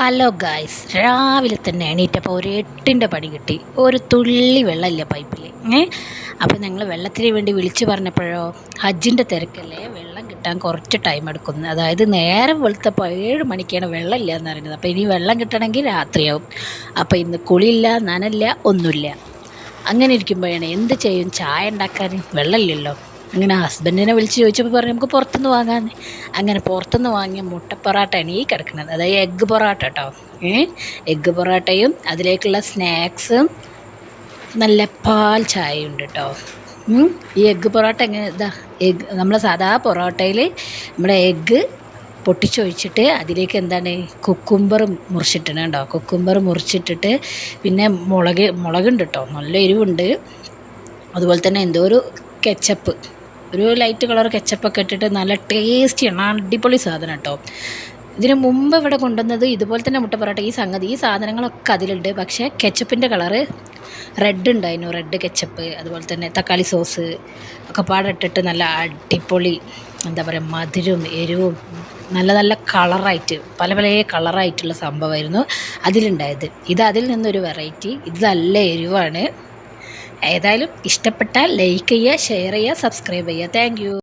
Hello guys രാവിലെ തന്നെ എണീറ്റപ്പോൾ ഒരു എട്ടിന്റെ പണി കിട്ടി. ഒരു തുള്ളി വെള്ളമില്ല പൈപ്പിൽ. ഏ? അപ്പോൾ ഞങ്ങൾ വെള്ളത്തിന് വേണ്ടി വിളിച്ചു പറഞ്ഞപ്പോഴോ ഹജ്ജിന്റെ തിരക്കല്ലേ? വെള്ളം കിട്ടാൻ കുറച്ച് ടൈം എടുക്കുന്നു. അതായത് നേരം വെളുത്തപ്പോൾ ഏഴ് മണിക്കാണ് വെള്ളം ഇല്ല എന്ന് പറയുന്നത്. അപ്പോൾ ഇനി വെള്ളം കിട്ടണമെങ്കിൽ രാത്രിയാവും. അപ്പോൾ ഇന്ന് കുളിയില്ല നനല്ല ഒന്നുമില്ല. അങ്ങനെ ഇരിക്കുമ്പോഴാണ് എന്ത് ചെയ്യും? ചായ ഉണ്ടാക്കാൻ വെള്ളമില്ലല്ലോ. അങ്ങനെ ഹസ്ബൻഡിനെ വിളിച്ച് ചോദിച്ചപ്പോൾ പറഞ്ഞു നമുക്ക് പുറത്തുനിന്ന് വാങ്ങാമെന്ന് അങ്ങനെ പുറത്തുനിന്ന് വാങ്ങിയ മുട്ട പൊറാട്ടയാണ് ഈ കിടക്കുന്നത്. അതായത് എഗ്ഗ് പൊറാട്ട കേട്ടോ എഗ്ഗ് പൊറാട്ടയും അതിലേക്കുള്ള സ്നാക്സും നല്ല പാൽ ചായയും ഉണ്ട് കേട്ടോ ഈ എഗ്ഗ് പൊറോട്ട എങ്ങനെ ഇതാ എഗ്ഗ് നമ്മൾ സാധാ പൊറോട്ടയിൽ നമ്മുടെ എഗ്ഗ് പൊട്ടിച്ചൊഴിച്ചിട്ട് അതിലേക്ക് എന്താണ് കുക്കുംബർ മുറിച്ചിട്ടുണ്ട് കേട്ടോ കുക്കുംബർ മുറിച്ചിട്ടിട്ട് പിന്നെ മുളക് മുളകുണ്ട് കേട്ടോ നല്ല എരിവുണ്ട്. അതുപോലെ തന്നെ എന്തോ ഒരു കെച്ചപ്പ് ഒരു ലൈറ്റ് കളർ കെച്ചപ്പൊക്കെ ഇട്ടിട്ട് നല്ല ടേസ്റ്റിയാണ് അടിപൊളി സാധനം കേട്ടോ. ഇതിന് മുമ്പ് ഇവിടെ കൊണ്ടുവന്നത് ഇതുപോലെ തന്നെ മുട്ട പൊറോട്ട. ഈ സംഗതി ഈ സാധനങ്ങളൊക്കെ അതിലുണ്ട്. പക്ഷേ കെച്ചപ്പിന്റെ കളറ് റെഡ് ഉണ്ടായിരുന്നു. റെഡ് കെച്ചപ്പ് അതുപോലെ തന്നെ തക്കാളി സോസ് ഒക്കെ പാടിട്ടിട്ട് നല്ല അടിപൊളി എന്താ പറയുക മധുരവും എരിവും നല്ല നല്ല കളറായിട്ട് പല പല കളറായിട്ടുള്ള സംഭവമായിരുന്നു അതിലുണ്ടായത്. ഇത് അതിൽ നിന്നൊരു വെറൈറ്റി ഇത് നല്ല എരിവാണ്. ഏതായാലും ഇഷ്ടപ്പെട്ടാൽ ലൈക്ക് ചെയ്യുക ഷെയർ ചെയ്യുക സബ്സ്ക്രൈബ് ചെയ്യുക. താങ്ക്